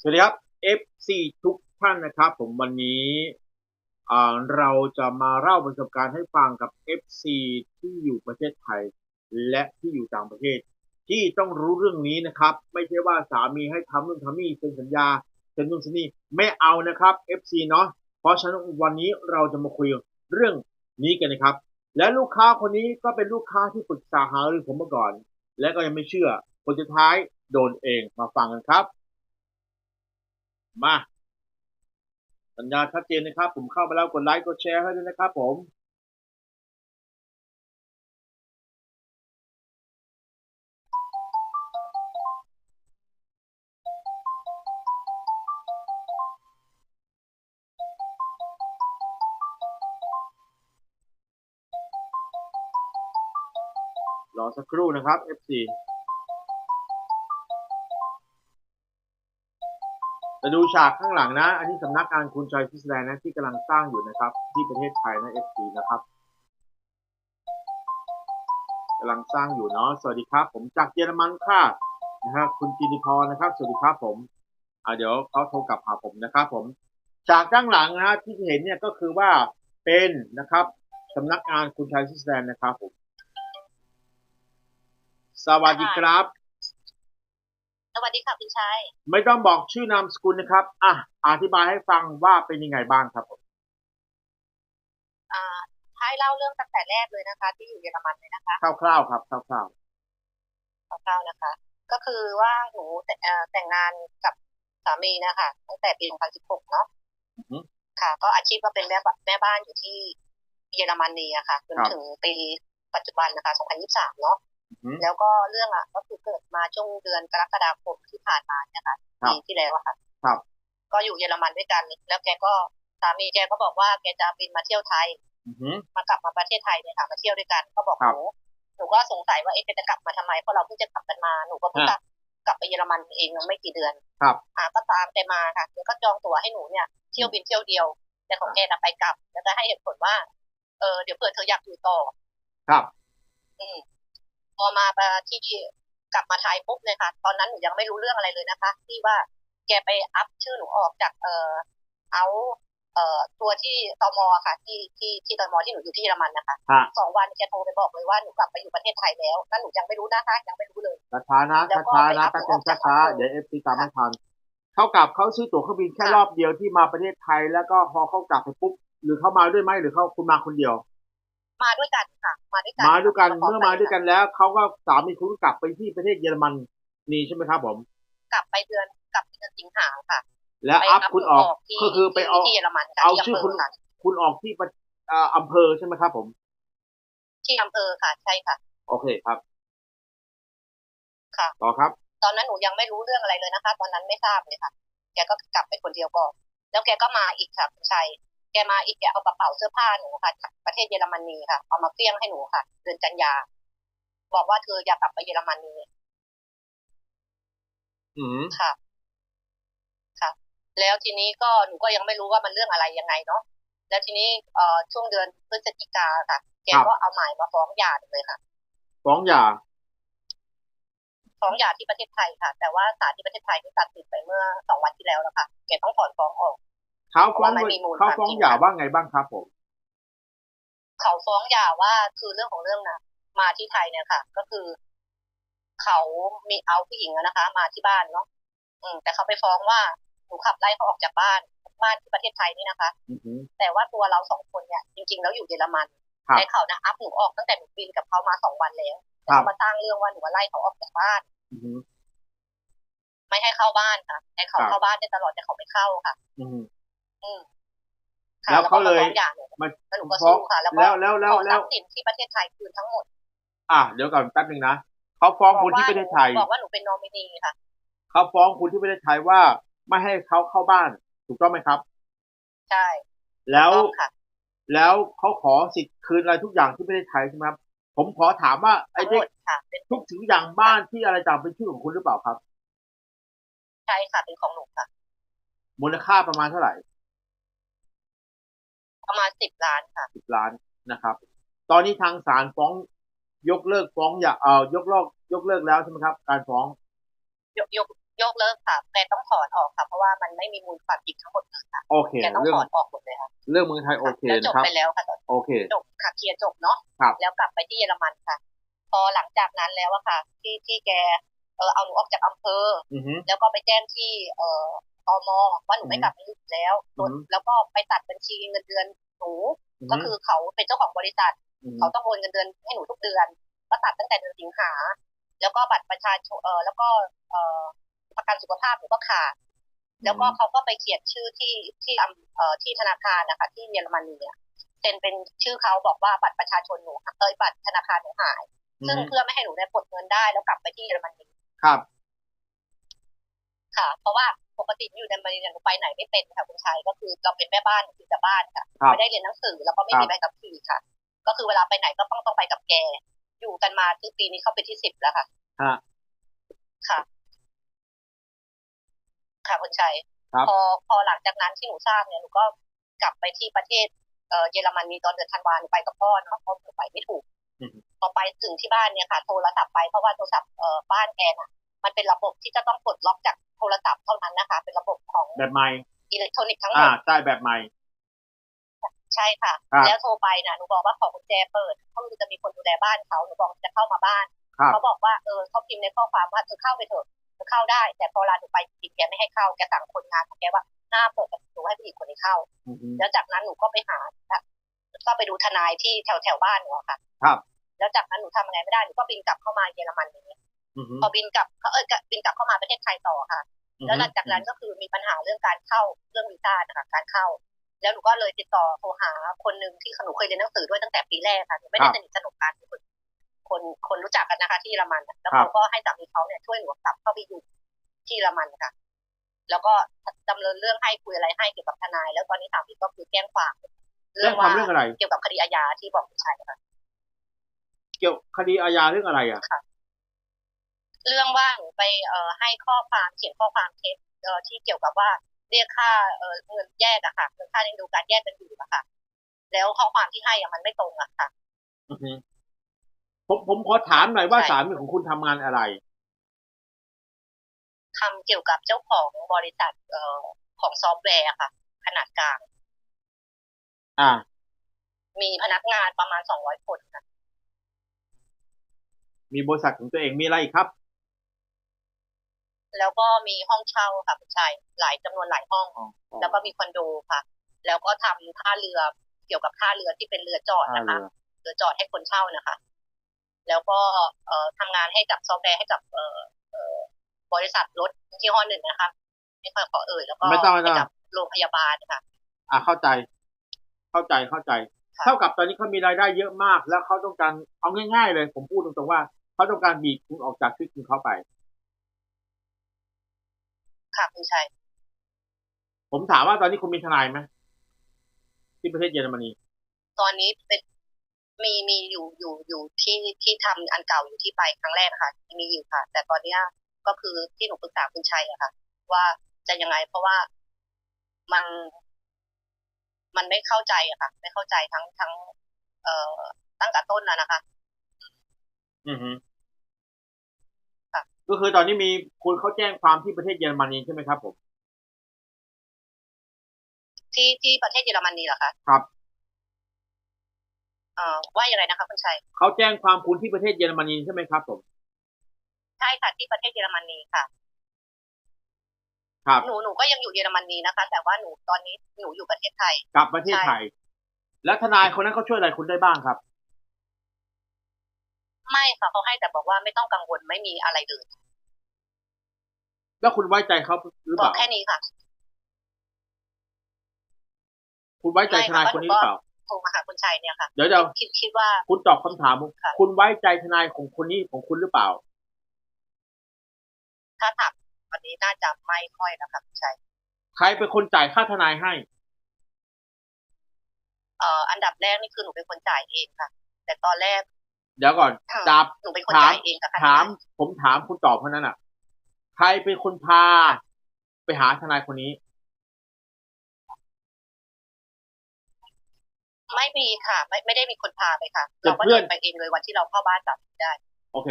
สวัสดีครับ FC ทุกท่านนะครับ ผมวันนี้เราจะมาเล่าประสบการณ์ให้ฟังกับ FC ที่อยู่ประเทศไทย และที่อยู่ต่างประเทศ ที่ต้องรู้เรื่องนี้นะครับ ไม่ใช่ว่าสามีให้ทำนู่นทำนี่เซ็นสัญญาเซ็นนู่นเซ็นนี่ไม่เอานะครับ FC เนาะเพราะฉะนั้นวันนี้เราจะมาคุยเรื่องนี้กันนะครับ และลูกค้าคนนี้ก็เป็นลูกค้าที่ปรึกษาหารือผมมาก่อน และก็ยังไม่เชื่อผลสุดท้ายโดนเองมาฟังกันครับ มา สัญญาชัดเจนนะครับ ผมเข้าไปแล้วกดไลค์กดแชร์ให้ด้วยนะครับผมรอสักครู่นะครับ FC จะดูฉากข้างหลังนะ อันนี้สำนักงานคุณชัยฟิสแลนด์นะที่กำลังสร้างอยู่นะครับ ที่ประเทศไทยนะ FC นะครับกำลังสร้างอยู่เนาะสวัสดีครับ ผมจากเยอรมันค่ะนะครับคุณกิติพรนะครับ สวัสดีครับผมอ่าเดี๋ยวเขาโทรกลับหาผมนะครับผมจากข้างหลังนะที่เห็นเนี่ยก็คือว่าเป็นนะครับสำนักงานคุณชัยฟิสแลนด์นะครับผมสวัสดีครับ สวัสดีค่ะคุณชายไม่ต้องบอกชื่อนามสกุลนะครับ อะ อธิบายให้ฟังว่าเป็นยังไงบ้างครับผมอ่าให้เล่าเรื่องตั้งแต่แรกเลยนะคะ ที่อยู่เยอรมันเลยนะคะคร่าวๆครับคร่าวคร่าวๆนะคะ ก็คือว่าหนูแต่เอ่อแต่งงานกับสามีนะคะตั้งแต่ปี2016เนาะๆอือฮึค่ะ ก็อาชีพก็เป็นแม่บ้านแม่บ้านอยู่ที่เยอรมนีอะค่ะจนครับถึงปีปัจจุบันนะคะ2023เนาะอือฮึ แล้วก็เรื่องอะก็คือเกิดมาช่วงเดือนกรกฎาคมที่ผ่านมาเนี่ยค่ะครับปีที่แล้วอะค่ะครับ ก็อยู่เยอรมันด้วยกันแล้วแกก็สามีแกก็บอกว่าแกจะบินมาเที่ยวไทยอือฮึมากลับมาประเทศไทยเนี่ยค่ะมาเที่ยวด้วยกัน ก็บอกครัหบนูหนูก็สงสัยว่าเอ๊ะแกจะกลับมาทำไมเพราะเราเพิ่งจะกลับกันมาหนูก็เพิ่งกลับกลับไปเยอรมันเองยังไม่กี่เดือน ครับอ่าก็ตามแกมาค่ะแกก็จองตั๋วให้หนูเนี่ยเที่ยวบินเที่ยวเดียวแต่ของแกน่ะไปกลับแล้วก็ให้เหตุผลว่า เออเดี๋ยวเผื่อเธออยากอยู่ต่อ ครับ อืม พอมาที่กลับมาไทยปุ๊บเลยค่ะ ตอนนั้นหนูยังไม่รู้เรื่องอะไรเลยนะคะ ที่ว่าแกไปอัพชื่อหนูออกจากเอ่อเอาเอ่อตัวที่ตมค่ะ ที่ที่ที่ตมที่หนูอยู่ที่เยอรมันนะคะฮะสองวันแกโทรไปบอกเลยว่าหนูกลับไปอยู่ประเทศไทยแล้วนั่นหนูยังไม่รู้นะคะยังไม่รู้เลยช้าๆนะแล้วก็ช้าๆไปนะรับแป๊บตั๋นึวงออกจากช้าบ้านๆเดี๋ยวเอฟซีตามไม่ทันเท่ากับเขาซื้อตั๋วเครื่องบินแค่ค่ะรอบเดียวที่มาประเทศไทยแล้วก็พอเขากลับไปปุ๊บหรือเขามาด้วยไหมหรือเขาคุณมาคนเดียว มาด้วยกันค่ะ มาด้วยกันมาด้วยกันพร้เมื่อมาด้วยกันแล้วเขาก็สามีคุณก็กลับไปที่ประเทศเยอรมันนี่ใช่ไหมครับผม กลับไปเดือนกลับเดือนสิงหาค่ะ แล้วไปอัพรับคุณหนูออกที่ก็คือไปเอาที่เยอรมันค่ะเอาที่ชื่ออำเภคุณอค่ะคุณออกที่ประอ่าอำเภอใช่ไหมครับ ผมที่อำเภอค่ะใช่ค่ะ โอเคครับ ค่ะต่อครับ ตอนนั้นหนูยังไม่รู้เรื่องอะไรเลยนะคะ ตอนนั้นไม่ทราบเลยค่ะ แกก็กลับไปคนเดียวก่อนแล้วแกก็มาอีกค่ะคุณชัย แกมาอีกแกเอากระเป๋าเสื้อผ้าหนูค่ะจากประเทศเยอรมนีค่ะเอามาเฟี้ยงให้หนูค่ะ เดือนกันยา บอกว่าเธออยากกลับไปเยอรมนีอืมค่ะ ค่ะ แล้วทีนี้ก็หนูก็ยังไม่รู้ว่ามันเรื่องอะไรยังไงเนาะแล้วทีนี้เอ่อช่วงเดือนพฤศจิกาค่ะ แกก็เอาหมายมาฟ้องหย่าหนูเลยค่ะ ฟ้องหย่าฟ้องหย่าที่ประเทศไทยค่ะ แต่ว่าศาลที่ประเทศไทยที่ตัดสินไปเมื่อสองวันที่แล้วแล้วค่ะแกต้องถอนฟ้องออก เขาฟ้องเพราะว่ามันมีมูลเขาฟ้องความจริงหย่าว่าไงบ้างครับผมเขาฟ้องหย่าว่าคือเรื่องของเรื่องนะมาที่ไทยเนี่ยค่ะ ก็คือ เขามีเอาผู้หญิงอะนะคะ มาที่บ้านเนาะอืมแต่เขาไปฟ้องว่าหนูขับไล่เขาออกจากบ้านบ้านที่ประเทศไทยนี่นะคะอือหือแต่ว่าตัวเราสองคนเนี่ย จริง ๆ แล้วอยู่เยอรมันครับแต่เขานะอัพหนูออกตั้งแต่หนูบินกับเขามาสองวันแล้วครัเขาบมาสร้างเรื่องว่าหนูว่าไล่เขาออกจากบ้านอือหือไม่ให้เข้าบ้านค่ะให้เขาครับเข้าบ้านได้ตลอดแต่เขาไม่เข้าค่ะอือหืออืมค่ะ แล้วเขาเลยก็มฟ้องหย่าหนูมาแล้วหนูก็ฟ้องสู้ค่ะแล้วก็แล้วแล้วแล้วขอทแล้รัวพย์สินที่ประเทศไทยคืนทั้งหมด อะเดี๋ยวก่อนแป๊บหนึ่งนะเขาฟ้องคุณที่ประเทศไทยบอกว่าหนูเป็นนอมินีค่ะเขาฟ้องคุณที่ประเทศไทยว่าไม่ให้เขาเข้าบ้าน ถูกต้องไหมครับ ใช่ แล้วต้องค่ะแล้วเขาขอสิทธิ์คืนอะไรทุกอย่างที่ประเทศไทยใช่ไหมครับผมขอถามว่าไอ้ทั้งหที่มดค่ะเป็นทุกสิ่งทุกอย่างบ้านที่อะไรต่างเป็นชื่อของคุณหรือเปล่าครับ ใช่ค่ะเป็นของหนูค่ะมูลค่าประมาณเท่าไหร่ ประมาณสิบล้านค่ะสิบล้านนะครับ ตอนนี้ทางศาลฟ้องยกเลิกฟ้องอย่าเอ่อยกเลิกยกเลิกแล้วใช่ไหมครับ การฟ้อง ยกยกยกเลิกค่ะแกต้องถอนออกค่ะ เพราะว่ามันไม่มีมูลความจริงทั้งหมดเลยค่ะโอเคแกต้องเรื่องถอนออกหมดเลยค่ะเรื่องเมืองไทยโอเคแล้วจนะบครับไปแล้วค่ะตอนโอเคจบค่ะเคลียร์จบเนาะครับแล้วกลับไปที่เยอรมันค่ะ พอหลังจากนั้นแล้วอะค่ะ ที่ที่แกเออเอาหนูออกจากอำเภออือฮึแล้วก็ไปแจ้งที่เอ่อ ตมว่าหนูไม่อืมกลับมาอยู่แล้วอืมแล้วก็ไปตัดบัญชีเงินเดือนหนูอือก็ฮึคือเขาเป็นเจ้าของบริษัทอือฮึเขาต้องโอนเงินเดือนให้หนูทุกเดือน ก็ตัดตั้งแต่เดือนสิงหา แล้วก็บัตรประชาชนเออแล้วก็เออประกันสุขภาพหนูก็ขาด แล้วก็เขาก็ไปเขียนชื่อที่ที่อำเอ่อที่ธนาคารนะคะที่เยอรมนีเนี่ยเซ็นเป็นชื่อเขาบอกว่าบัตรประชาชนหนูเอยบัตรธนาคารหนูหายอือซึ่งฮึเพื่อไม่ให้หนูได้ปลดเงินได้แล้วกลับไปที่เยอรมนีครับ ค่ะ เพราะว่า ปกติอยู่ในมารีเนี่ยหนูไปไหนไม่เป็นค่ะคุณชัยก็คือเราเป็นแม่บ้านอยู่แต่บ้านค่ะครับไม่ได้เรียนหนังสือแล้วก็ไม่มีใบขับขี่ค่ะ ก็คือเวลาไปไหนก็ต้องต้องไปกับแก อยู่กันมาที่ปีนี้เข้าไปที่สิบแล้วค่ะฮะค่ะ ค่ะคุณชัยครับพอพอหลังจากนั้นที่หนูทราบเนี่ยหนูก็กลับไปที่ประเทศเอ่อเยอรมนีตอนเดือนธันวาหนูไปกับพ่อเนาะเพราะหนูไปไม่ถูกอือฮึพอไปถึงที่บ้านเนี่ยค่ะ โทรศัพท์ไปเพราะว่าโทรศัพท์เอ่อบ้านแกน่ะ มันเป็นระบบที่จะต้องกดล็อกจากโทรศัพท์เท่านั้นนะคะ เป็นระบบของแบบใหม่อิเล็กทรอนิกส์ทั้งหมอ่าดใช่แบบใหม่ ใช่ค่ะครับแล้วโทรไปน่ะหนูบอกว่าขอกุญแจเปิดก็คือจะมีคนดูแลบ้านเขาหนูบอกจะเข้ามาบ้านครับเขาบอกว่าเออเขาพิมพ์ในข้อความว่าเธอเข้าไปเถอะเธอเข้าได้ แต่พอเวลาหนูไปจริงๆแกไม่ให้เข้าแกสั่งคนงานของแกว่าห้ามเปิดประตูให้ผู้หญิงคนนี้เข้าอือฮึแล้วจากนั้นหนูก็ไปหาก็ไปดูทนายที่แถวแถวๆบ้านหนูอะค่ะ ครับ แล้วจากนั้นหนูทำยังไงไม่ได้หนูก็บินกลับเข้ามาเยอรมันอย่างนี้อือฮึ พอบินกลับเออบินกลับเข้ามาประเทศไทยต่อค่ะ แล้วหลังจากนั้นก็คือมีปัญหาเรื่องการเข้าเรื่องวีซ่านะคะการเข้า แล้วหนูก็เลยติดต่อโทรหาคนหนึ่งที่หนูเคยเรียนหนังสือด้วยตั้งแต่ปีแรกค่ะหนูไม่ได้สนิทสนมกันคนคนคนรู้จักกันนะคะ ที่เยอรมันน่ะแล้วเขาก็ให้สามีเขาเนี่ยช่วยหนูกลับเข้าไปอยู่ที่เยอรมันค่ะ แล้วก็ดำเนินเรื่องให้คุยอะไรให้เกี่ยวกับทนาย แล้วตอนนี้สามีก็คือแจ้งความแจ้งความเรื่องอะไรเกี่ยวกับคดีอาญาที่บอกคุณชายค่ะเกี่ยวคดีอาญาเรื่องอะไรอะ เรื่องว่าหนูไปเอ่อให้ข้อความเขียนข้อความเท็จเอ่อที่เกี่ยวกับว่าเรียกค่าเอ่อเงินแยกอะค่ะเงินค่าเลี้ยงดูการแยกกันอยู่อะค่ะ แล้วข้อความที่ให้อะมันไม่ตรงอะค่ะอือฮึผมผมขอถามหน่อยว่าใช่สามีของคุณทำงานอะไรทำเกี่ยวกับเจ้าของบริษัทเอ่อของซอฟต์แวร์อะค่ะ ขนาดกลางอ่า มีพนักงานประมาณสองร้อยคนค่ะมีบริษัทของตัวเองมีอะไรอีกครับ แล้วก็มีห้องเช่าค่ะคุณชายหลายจำนวนหลายห้อง แล้วก็มีคอนโดค่ะ แล้วก็ทำท่าเรือเกี่ยวกับท่าเรือที่เป็นเรือจอดท่านะคะเรือเรือจอดให้คนเช่านะคะ แล้วก็เอ่อทำงานให้กับซอฟต์แวร์ให้กับเอ่อเอ่อบริษัทรถยี่ห้อหนึ่งนะคะไม่ค่อยขอเอ่ยแล้วก็ไม่ต้องไม่ต้องให้กับโรงพยาบาลค่ะ อ่าเข้าใจ เข้าใจเข้าใจค่ะเท่ากับตอนนี้เขามีรายได้เยอะมาก แล้วเขาต้องการเอาง่าย ๆ เลย ผมพูดตรงๆว่าเขาต้องการบีบคุณออกจากชีวิตคุณเขาไป ค่ะคุณชัย ผมถามว่าตอนนี้คุณมีทนายไหมที่ประเทศเยอรมนี ตอนนี้เป็นมีมีอยู่อยู่อยู่ที่ที่ทำอันเก่าอยู่ที่ไปครั้งแรกนะคะมีอยู่ค่ะ แต่ตอนเนี้ยก็คือที่หนูปรึกษาคุณชัยอะค่ะ ว่าจะยังไงเพราะว่ามันมันไม่เข้าใจอะค่ะ ไม่เข้าใจทั้งทั้ง เอ่อตั้งแต่ต้นนะนะคะ อือฮึค่ะ ก็คือตอนนี้มีคุณเขาแจ้งความที่ประเทศเยอรมนีใช่ไหมครับผม ที่ที่ประเทศเยอรมนีเหรอคะครับเอ่อว่ายังไงนะคะคุณชัยเขาแจ้งความคุณที่ประเทศเยอรมนีใช่ไหมครับผมใช่ค่ะที่ประเทศเยอรมนีค่ะ ครับ หนูหนูก็ยังอยู่เยอรมนีนะคะ แต่ว่าหนูตอนนี้หนูอยู่ประเทศไทยกลับประเทศไทย แล้วทนายคนนั้นเขาช่วยอะไรคุณได้บ้างครับ ไม่ค่ะเขาให้แต่บอกว่าไม่ต้องกังวลไม่มีอะไรเลยแล้วคุณไว้ใจเขาหรือเปบอกล่าแค่นี้ค่ะ คุณไว้ใจทนายคนนี้หรือเปล่าโทรมาหาคุณชัยเนี่ยค่ะ เดี๋ยวเดี๋ยวคิดคิดว่า คุณตอบคำถามผมค่ะคุณไว้ใจทนายของคนนี้ของคุณหรือเปล่า ถ้าถามวันนี้น่าจะไม่ค่อยนะคะคุณชัย ใครเป็นคนจ่ายค่าทนายให้ เอ่ออันดับแรกนี่คือหนูเป็นคนจ่ายเองค่ะ แต่ตอนแรก เดี๋ยวก่อนเอ่อจับหนูเป็นคนถามจ่ายเองค่ะถาม ผมถามคุณตอบเท่านั้นอะ ใครเป็นคนพา ไปหาทนายคนนี้ ไม่มีค่ะ ไม่ไม่ได้มีคนพาไปค่ะเป็นเราก็เพื่เดิอนนไปเองเลยวันที่เราเข้าบ้านจับได้ โอเค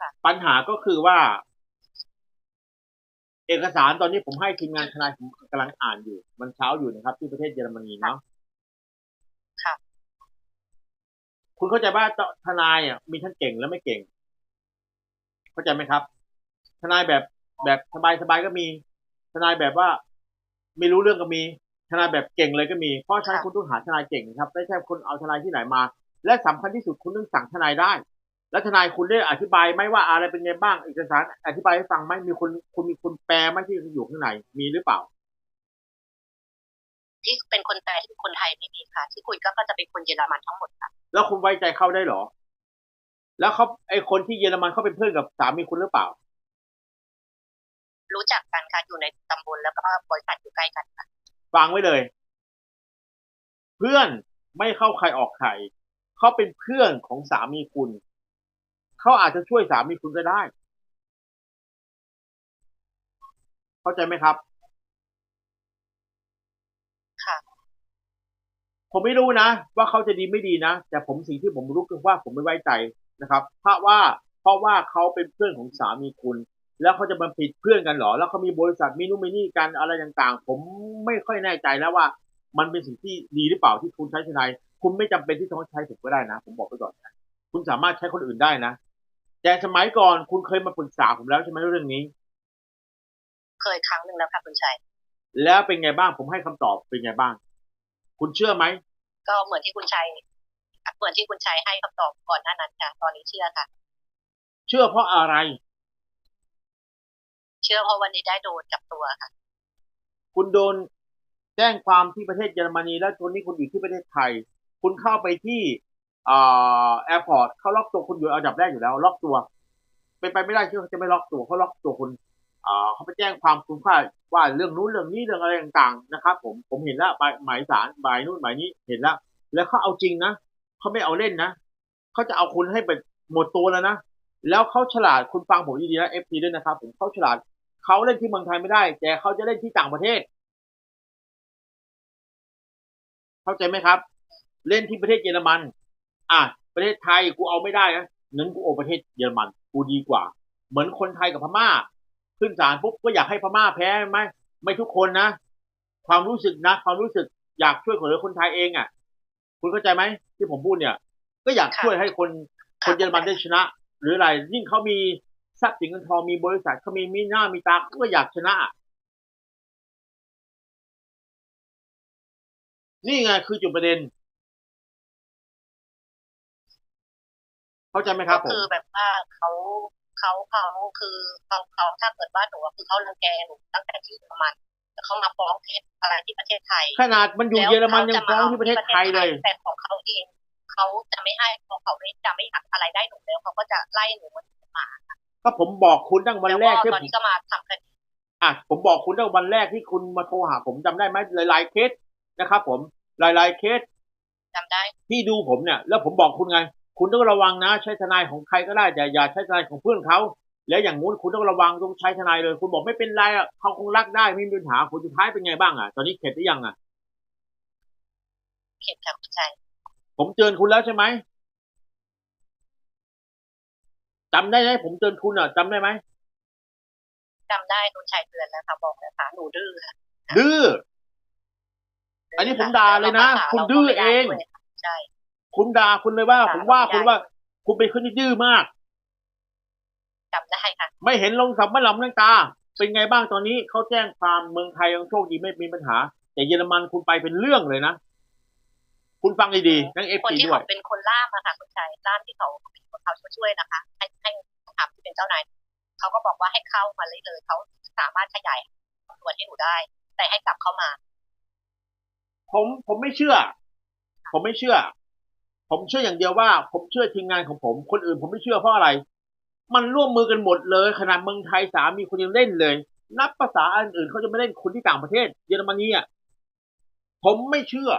ค่ะปัญหาก็คือว่า เอกสารตอนนี้ผมให้ทีมงานทนายผมกำลังอ่านอยู่ มันเช้าอยู่นะครับ ที่ประเทศเยอรมนีเนาะค่ะ คุณเข้าใจว่าทนายอะมีทั้งเก่งและไม่เก่ง เข้าใจไหมครับ ทนายแบบแบบสบายสบายๆก็มี ทนายแบบว่าไม่รู้เรื่องก็มี ทนายแบบเก่งเลยก็มี เพราะฉะนั้นค่ะคุณต้องหาทนายเก่งนะครับไม่ใช่คุณเอาทนายที่ไหนมา และสำคัญที่สุดคุณต้องสั่งทนายได้ แล้วทนายคุณได้อธิบายไหมว่าอะไรเป็นไงบ้างเอกสาร อธิบายให้ฟังไหมมีคนคุณมีคนแปลไหมที่อยู่ข้างในมีหรือเปล่า ที่เป็นคนแปลที่เป็นคนไทยไม่มีค่ะ ที่คุยก็ก็จะเป็นคนเยอรมันทั้งหมดค่ะ แล้วคุณไว้ใจเขาได้เหรอ แล้วเขาไอคนที่เยอรมันเขาเป็นเพื่อนกับสามีคุณหรือเปล่า รู้จักกันค่ะอยู่ในตำบลแล้วก็บริษัทอยู่ใกล้กันค่ะฟังไว้เลย เพื่อนไม่เข้าใครออกใครเขาเป็นเพื่อนของสามีคุณเขาอาจจะช่วยสามีคุณก็ได้ เข้าใจไหมครับ ค่ะ ผมไม่รู้นะ ว่าเขาจะดีไม่ดีนะ แต่ผมสิ่งที่ผมรู้คือว่าผมไม่ไว้ใจนะครับ เพราะว่าเพราะว่าเขาเป็นเพื่อนของสามีคุณ แล้วเขาจะมาผิดเพื่อนกันเหรอ แล้วเขามีบริษัทมีนู่นมีนี่กันอะไรต่างๆ ผมไม่ค่อยแน่ใจแล้วว่า มันเป็นสิ่งที่ดีหรือเปล่าที่คุณใช้ทนายคุณไม่จำเป็นที่ต้องใช้ผมก็ได้นะ ผมบอกไปก่อนนะคุณสามารถใช้คนอื่นได้นะแต่สมัยก่อนคุณเคยมาปรึกษาผมแล้วใช่ไหมเรื่องนี้ เคยครั้งหนึ่งแล้วค่ะคุณชัยแล้วเป็นไงบ้างผมให้คำตอบเป็นไงบ้าง คุณเชื่อไหมก็เหมือนที่คุณชัยเหมือนที่คุณชัยให้คำตอบก่อนหน้านั้นค่ะตอนนี้เชื่อค่ะ เชื่อเพราะอะไร เชื่อเพราะวันนี้ได้โดนจับตัวค่ะ คุณโดนแจ้งความที่ประเทศเยอรมนีแล้วตอนนี้คุณอยู่ที่ประเทศไทย คุณเข้าไปที่อ่าแอร์พอร์ตเขาล็อกตัวคุณอยู่อันดับแรกอยู่แล้ว ล็อกตัวเป็นไปไม่ได้ที่เขาจะไม่ล็อกตัวเขาล็อกตัวคุณอ่าเขาไปแจ้งความคุณค่า ว่าเรื่องนู้นเรื่องนี้เรื่องอะไรต่างๆนะครับ ผมผมเห็นแล้วหมายสารหมายนู้นหมายนี้เห็นแล้วแล้วเขาเอาจริงนะเขาไม่เอาเล่นนะเขาจะเอาคุณให้ไปหมดตัวแล้วนะแล้วเขาฉลาดคุณฟังผมดีๆนะเอฟซีด้วยนะครับ ผมเขาฉลาดเขาเล่นที่เมืองไทยไม่ได้ แต่เขาจะเล่นที่ต่างประเทศ เข้าใจไหมครับ เล่นที่ประเทศเยอรมัน อะประเทศไทยกูเอาไม่ได้นะงั้นกูโอประเทศเยอรมันกูดีกว่า เหมือนคนไทยกับพม่า ขึ้นศาลปุ๊บก็อยากให้พม่าแพ้ไหมไม่ทุกคนนะความรู้สึกนะความรู้สึกอยากช่วยคนเหลือคนไทยเองอะ คุณเข้าใจไหมที่ผมพูดเนี่ย ก็อยากค่ะช่วยให้คนค่ะคนเยอรมันได้ชนะ หรืออะไรยิ่งเขามีทรัพย์สินเงินทองมีบริษัทเขามีมีหน้ามีตาเขาก็อยากชนะนี่ไงคือจุดประเด็น เข้าใจไหมครับก็ผมคือแบบว่าเขา เขาเขาคือเขาเขาถ้าเกิดว่าหนูอะคือเขารังแกหนูตั้งแต่ที่เยอรมันแล้วเขามาฟ้องเท็จอะไรที่ประเทศไทย ขนาดมันอยู่เยอรมันยังฟ้องที่ประเทศไทยเลยแต่ของเขาเองเขาจะไม่ให้เพราะเขาไม่จะไม่หักอะไรได้หนูแล้วเขาก็จะไล่หนูมันมาก็ผมบอกคุณตั้งวันแล้วแรก็กที่ตอนผมนี้ก็มาทำคดีอะผมบอกคุณตั้งวันแรกที่คุณมาโทรหา ผมจำได้ไหมหลายๆเคสนะครับ ผมหลายๆเคสจำได้ที่ดูผมเนี่ย แล้วผมบอกคุณไง คุณต้องระวังนะ ใช้ทนายของใครก็ได้แต่อย่าใช้ทนายของเพื่อนเขาแล้วอย่างงู้นคุณต้องระวังต้องใช้ทนายเลย คุณบอกไม่เป็นไรอะเขาคงรักได้ไม่มีปัญหาผลสุดท้ายเป็นไงบ้างอะตอนนี้เข็ดหรือยังอะเข็ดค่ะคุณชัยผมเตือนคุณแล้วใช่ไหมจำได้ไหมผมเตือนคุณอะจำได้ไหมจำได้คุณชัยเตือนแล้วค่ะบอกแล้วค่ะหนูดื้อค่ะดื้ออันนี้ผมด่าเลยนะแล้วคุณดื้อเองราก็ไม่ได้ด้วยค่ะใช่ คุณด่าคุณเลยว่าด่าผมว่าไม่ได้คุณว่า คุณเป็นคนที่ดื้อมากจำได้ค่ะ ไม่เห็นลงสัมมาหลำน้ำตา เป็นไงบ้างตอนนี้เขาแจ้งความเมืองไทยยังโชคดีไม่มีปัญหา แต่เยอรมันคุณไปเป็นเรื่องเลยนะคุณฟังดีๆนั่งเอฟคนซีที่ด้วยเขาเป็นคนล่ามอะค่ะคุณชัยล่ามที่เขาเป็นคนเขาช่วยนะคะ ให้ให้ถามที่เป็นเจ้านายเขาก็บอกว่าให้เข้ามาเลยเลยเขาสามารถขยายส่วนให้หนูได้ แต่ให้กลับเข้ามา ผมผมไม่เชื่อ ผมไม่เชื่อ ผมเชื่ออย่างเดียวว่าผมเชื่อทีมงานของผม คนอื่นผมไม่เชื่อเพราะอะไร มันร่วมมือกันหมดเลย ขนาดเมืองไทยสามีคนยังเล่นเลย นับภาษาอันอื่นเขาจะไม่เล่นคนที่ต่างประเทศ เยอรมนีอะผมไม่เชื่อ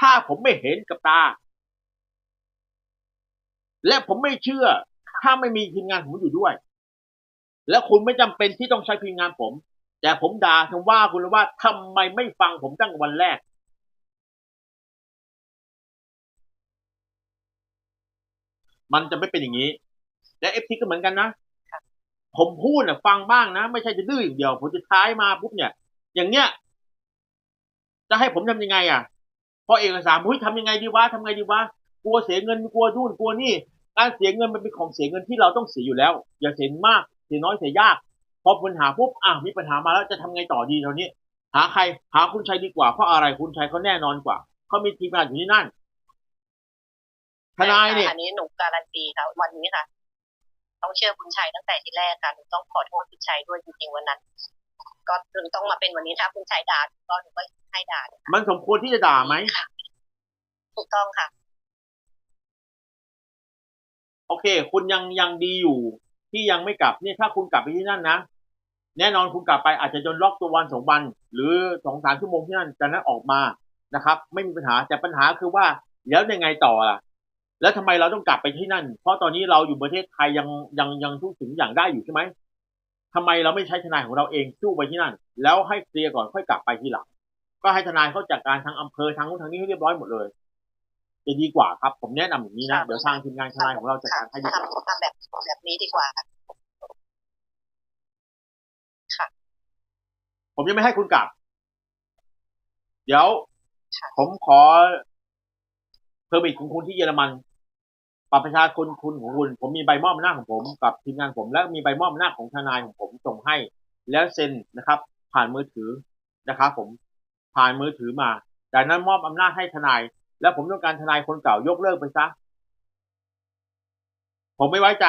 ถ้าผมไม่เห็นกับตา และผมไม่เชื่อ ถ้าไม่มีทีมงานผมอยู่ด้วย และคุณไม่จำเป็นที่ต้องใช้ทีมงานผม แต่ผมด่าคำว่าคุณว่าทำไมไม่ฟังผมตั้งวันแรก มันจะไม่เป็นอย่างนี้ และเอฟทีก็เหมือนกันนะ ผมพูดนะฟังบ้างนะ ไม่ใช่จะดื้ออย่างเดียว ผมจะท้ายมาปุ๊บเนี่ย อย่างเนี้ย จะให้ผมทำยังไง อะ พอเอกสารเฮ้ยทำยังไงดีวะทำไงดีวะกลัวเสียเงินกลัวนู่นกลัวนี่ การเสียเงินมันเป็นของเสียเงินที่เราต้องเสียอยู่แล้ว อย่าเสียมากเสียน้อยเสียยาก พอปัญหาปุ๊บอะมีปัญหามาแล้วจะทำไงต่อดีตอนนี้หาใครหาคุณชัยดีกว่าเพราะอะไรคุณชัยเขาแน่นอนกว่าเขามีทีมงานอยู่ที่นั่น ทนายเนี่ยอันนี้หนูการันตีค่ะวันนี้ค่ะ ต้องเชื่อคุณชัยตั้งแต่ทีแรกค่ะหนูต้องขอโทษคุณชัยด้วยจริงๆวันนั้น ก็ถึงต้องมาเป็นวันนี้ถ้าคุณชัยด่าก็หนูก็ให้ด่ามันสมควรที่จะด่าไหมค่ะถูกต้องค่ะ โอเค คุณยังยังดีอยู่ ที่ยังไม่กลับเนี่ยถ้าคุณกลับไปที่นั่นนะแน่นอนคุณกลับไปอาจจะโดนล็อกตัววันสองวัน หรือสองสามชั่วโมงที่นั่นจากนั้นออกมานะครับ ไม่มีปัญหาแต่ปัญหาคือว่าแล้วยังไงต่อล่ะ แล้วทำไมเราต้องกลับไปที่นั่น เพราะตอนนี้เราอยู่ประเทศไทยยังยังยังทุกสิ่งอย่างได้อยู่ใช่ไหมทำไมเราไม่ใช้ทนายของเราเองสู้ไปที่นั่น แล้วให้เคลียร์ก่อนค่อยกลับไปทีหลังก็ให้ทนายเขาจัดการทางอำเภอทางนู้นทางนี้ให้เรียบร้อยหมดเลย จะดีกว่าครับ ผมแนะนำอย่างนี้นะเดี๋ยวทางทีมงานทนายของเราจัดการให้ดีกว่าทำทำแบบแบบนี้ดีกว่าค่ะผมยังไม่ให้คุณกลับ เดี๋ยวค่ะผมขอเพอร์มิทของคุณที่เยอรมัน บัตรประชาชนคุณของคุณ ผมมีใบมอบอำนาจของผมกับทีมงานผม และมีใบมอบอำนาจของทนายของผมส่งให้ แล้วเซ็นนะครับ ผ่านมือถือนะครับผมผ่านมือถือมาจากนั้นมอบอำนาจให้ทนาย แล้วผมต้องการทนายคนเก่ายกเลิกไปซะผมไม่ไว้ใจ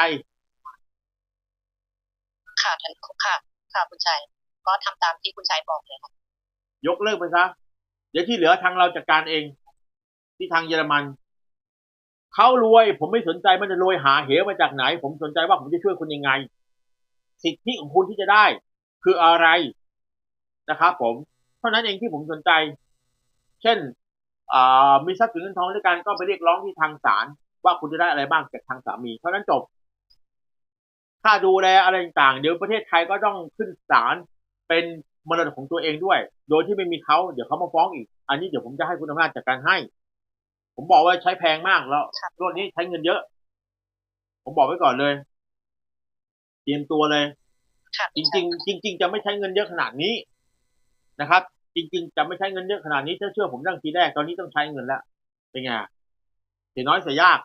ค่ะท่านค่ะ ค่ะคุณชัยก็ทำตามที่คุณชัยบอกเลยค่ะยกเลิกไปซะเดี๋ยวที่เหลือทางเราจัดการเอง ที่ทางเยอรมัน เขารวย ผมไม่สนใจมันจะรวยหาเหวมาจากไหน ผมสนใจว่าผมจะช่วยคุณยังไง สิทธิของคุณที่จะได้ คืออะไรนะครับผมเท่านั้นเองที่ผมสนใจ เช่นมีทรัพย์สินเงินทองด้วยกันก็ไปเรียกร้องที่ทางศาลว่าคุณจะได้อะไรบ้างจากทางสามีเท่านั้นจบ ค่าดูแลอะไรต่างๆ เดี๋ยวประเทศไทยก็ต้องขึ้นศาลเป็นมรดกของตัวเองด้วย โดยที่ไม่มีเขาเดี๋ยวเขามาฟ้องอีก อันนี้เดี๋ยวผมจะให้คุณอำนาจจัดการให้ ผมบอกว่าใช้แพงมากแล้วครับรถนี้ใช้เงินเยอะ ผมบอกไว้ก่อนเลย เตรียมตัวเลยค่ะจริงๆจริง ๆ จะไม่ใช้เงินเยอะขนาดนี้นะครับ จริง ๆ จะไม่ใช้เงินเยอะขนาดนี้ถ้าเชื่อผมตั้งทีแรกตอนนี้ต้องใช้เงินแล้วเป็นไงเสียน้อยเสียยาก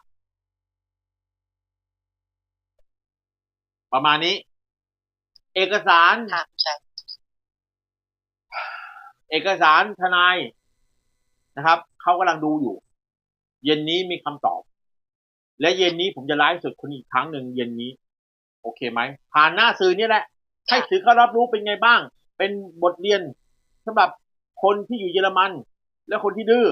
ประมาณนี้ เอกสารค่ะคุณชัยเอกสารทนายนะครับเขากำลังดูอยู่ เย็นนี้มีคำตอบ และเย็นนี้ผมจะไลฟ์สดคุณอีกครั้งหนึ่งเย็นนี้ โอเคไหมผ่านหน้าสื่อนี่แหละให้สื่อเขารับรู้เป็นไงบ้าง เป็นบทเรียนสำหรับคนที่อยู่เยอรมัน และคนที่ดื้อ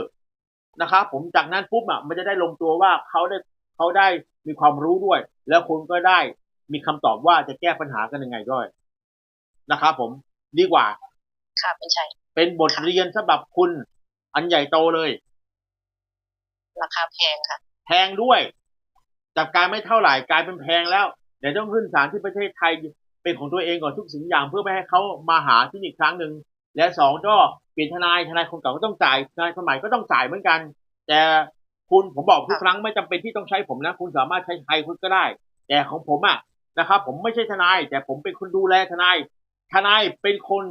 นะครับผมจากนั้นปุ๊บอะมันจะได้ลงตัวว่าเขาได้เขาได้มีความรู้ด้วย แล้วคุณก็ได้มีคำตอบว่าจะแก้ปัญหากันยังไงด้วยนะครับผมดีกว่า ค่ะคุณชัยเป็นบทเรียนสำหรับคุณอันใหญ่โตเลย ราคาแพงค่ะ แพงด้วย จากการไม่เท่าไหร่กลายเป็นแพงแล้วเดี๋ยวต้องขึ้นศาลที่ประเทศไทยเป็นของตัวเองก่อนทุกสิ่งอย่างเพื่อไม่ให้เขามาหาที่นี่อีกครั้งหนึ่งและสองก็เปลี่ยนทนายทนายคนเก่าก็ต้องจ่ายทนายคนใหม่ก็ต้องจ่ายเหมือนกัน แต่คุณผมบอกทุกครั้งไม่จำเป็นที่ต้องใช้ผมนะ คุณสามารถใช้ใครคุณก็ได้ แต่ของผมอะนะครับ ผมไม่ใช่ทนาย แต่ผมเป็นคนดูแลทนาย ทนายเป็นคน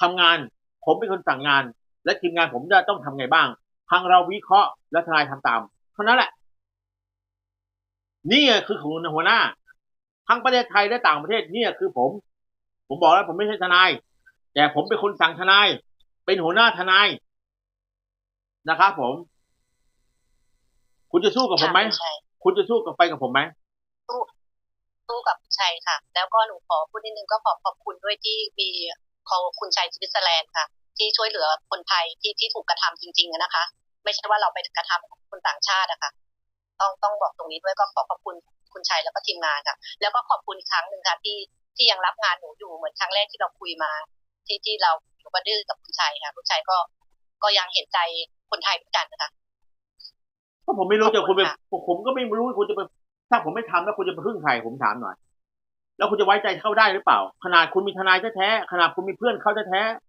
ทำงาน ผมเป็นคนสั่งงาน และทีมงานผมจะต้องทำไงบ้าง ทางเราวิเคราะห์และทนายทำตามเท่านั้นแหละ นี่คือของหัวหน้า ทั้งประเทศไทยและต่างประเทศนี่คือผม ผมบอกแล้วผมไม่ใช่ทนาย แต่ผมเป็นคนสั่งทนาย เป็นหัวหน้าทนายนะครับผม คุณจะสู้กับผมไหมค่ะคุณชัยคุณจะสู้กับไปกับผมไหมสู้กับคุณชัยค่ะ แล้วก็หนูขอพูดนิดนึงก็ขอขอบคุณด้วยที่มีของคุณชัยสวิตเซอร์แลนด์ค่ะ ที่ช่วยเหลือคนไทยที่ที่ถูกกระทำจริงๆอะนะคะ ไม่ใช่ว่าเราไปกระทำคนต่างชาติอะค่ะต้องต้องบอกตรงนี้ด้วยก็ขอขอบคุณคุณชัยแล้วก็ทีมงานค่ะ แล้วก็ขอบคุณอีกครั้งหนึ่งค่ะที่ที่ยังรับงานหนูอยู่เหมือนครั้งแรกที่เราคุยมา ที่ที่เราอยู่กระดื้อกับคุณชัยค่ะคุณชัยก็ก็ยังเห็นใจคนไทยเหมือนกันนะคะก็ผมไม่รู้จะขอบคุคุณณไปค่ะผมก็ไม่รู้คุณจะไปถ้าผมไม่ทำแล้วคุณจะไปพึ่งใครผมถามหน่อย แล้วคุณจะไว้ใจเข้าได้หรือเปล่า ขนาดคุณมีทนายแท้ๆขนาดคุณมีเพื่อนเขาแท้ๆ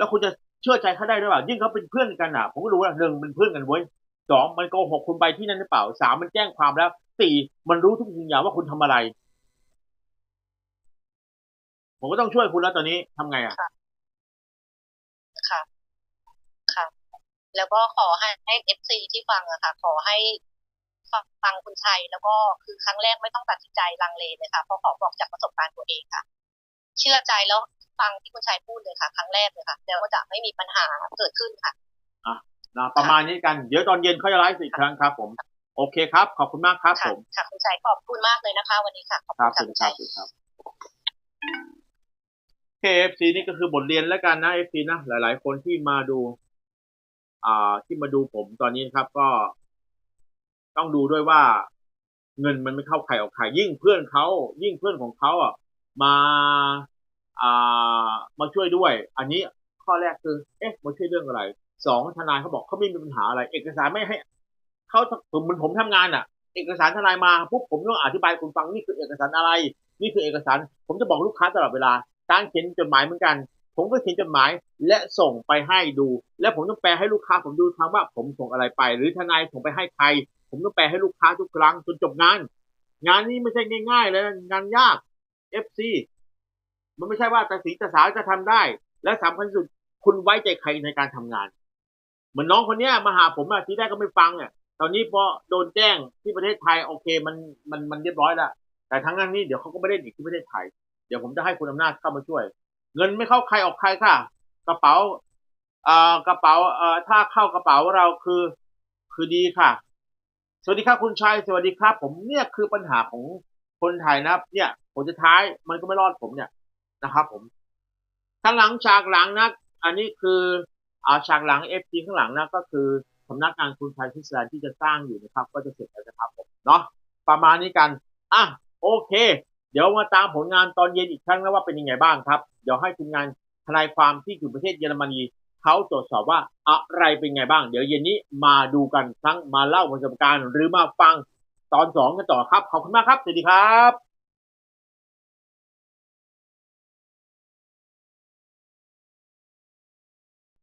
แล้วคุณจะเชื่อใจเขาได้หรือเปล่า ยิ่งเขาเป็นเพื่อนกันอะ ผมก็รู้ว่าหนึ่งเป็นเพื่อนกันเว้ยสองมันโกหกคุณไปที่นั่นหรือเปล่าสามมันแจ้งความแล้วสี่มันรู้ทุกสิ่งอย่างว่าคุณทำอะไร ผมก็ต้องช่วยคุณแล้วตอนนี้ทำไงอะค่ะค่ะ แล้วก็ขอให้ให้เอฟซีที่ฟังอะค่ะ ขอให้ฟังฟังคุณชัยแล้วก็คือครั้งแรกไม่ต้องตัดสินใจลังเลเลยค่ะเพราะขอบอกจากประสบการณ์ตัวเองค่ะ เชื่อใจแล้วฟังที่คุณชัยพูดเลยค่ะ ครั้งแรกเลยค่ะ แล้วก็จะไม่มีปัญหาเกิดขึ้นค่ะนะประมาณนี้กัน เดี๋ยวตอนเย็นเขาจะไลฟ์อีกครั้งครับผมโอเคครับ ขอบคุณมากครับค่ะผมค่ะคุณชัยขอบคุณมากเลยนะคะ วันนี้ค่ะ ขอบครัคุบณสค่ะวัสคุดีณครัชับยสวัสดีครับ KFC นี่ก็คือบทเรียนแล้วกันนะ FC นะ หลาย ๆ คนที่มาดู อ่า ที่มาดูผมตอนนี้นะครับ ก็ ต้องดูด้วยว่า เงินมันไม่เข้าใครออกใครยิ่งเพื่อนเขายิ่งเพื่อนของเขาอะ มาอ่า มาช่วยด้วย อันนี้ข้อแรกคือ เอ๊ะมาช่วยเรื่องอะไรสองทนายเขาบอกเขาไม่มีปัญหาอะไร เอกสารไม่ให้เขาเหมือนผมทำงานอะ เอกสารทนายมาปุ๊บผมต้องอธิบายคุณฟังนี่คือเอกสารอะไร นี่คือเอกสาร ผมจะบอกลูกค้าตลอดเวลาการเขียนจดหมายเหมือนกัน ผมก็เขียนจดหมายและส่งไปให้ดู และผมต้องแปลให้ลูกค้าผมดูครั้งว่า ผมส่งอะไรไป หรือทนายส่งไปให้ใคร ผมต้องแปลให้ลูกค้าทุกครั้งจนจบงาน งานนี้ไม่ใช่ง่ายๆเลยงานยาก FC มันไม่ใช่ว่าแต่สีแต่สาวจะทำได้ และสำคัญที่สุดคุณไว้ใจใครในการทำงาน เหมือนน้องคนเนี้ยมาหาผมอะทีแรกก็ไม่ฟังอะตอนนี้พอโดนแจ้งที่ประเทศไทยโอเคมันมันมันเรียบร้อยแล้วแต่ทั้งนั้นนี่เดี๋ยวเขาก็ไม่ได้อีที่ประเทศไทย เดี๋ยวผมจะให้คุณอำนาจเข้ามาช่วย เงินไม่เข้าใครออกใครค่ะ กระเป๋าเอ่อกระเป๋าเอ่อถ้าเข้ากระเป๋าเราคือ คือดีค่ะ สวัสดีครับคุณชัยสวัสดีครับ ผมเนี่ยคือปัญหาของคนไทยนะเนี่ยผลสุดท้ายมันก็ไม่รอดผมเนี่ย นะครับ ผมข้างหลังฉากหลังนะ อันนี้คืออ่าฉากหลังเอฟซีข้างหลังนะก็คือสำนักงานคุณชัยพิศดารที่จะสร้างอยู่นะครับ ก็จะเสร็จแล้วนะครับผมเนาะประมาณนี้กันอะโอเค เดี๋ยวมาตามผลงานตอนเย็นอีกครั้งนะว่าเป็นยังไงบ้างครับ เดี๋ยวให้ทีมงานทนายความที่อยู่ประเทศเยอรมนีเขาตรวจสอบว่าอะไรเป็นไงบ้าง เดี๋ยวเย็นนี้มาดูกันทั้งมาเล่าประสบการณ์ หรือมาฟังตอนสองกันต่อครับ ขอบคุณมากครับ สวัสดีครับ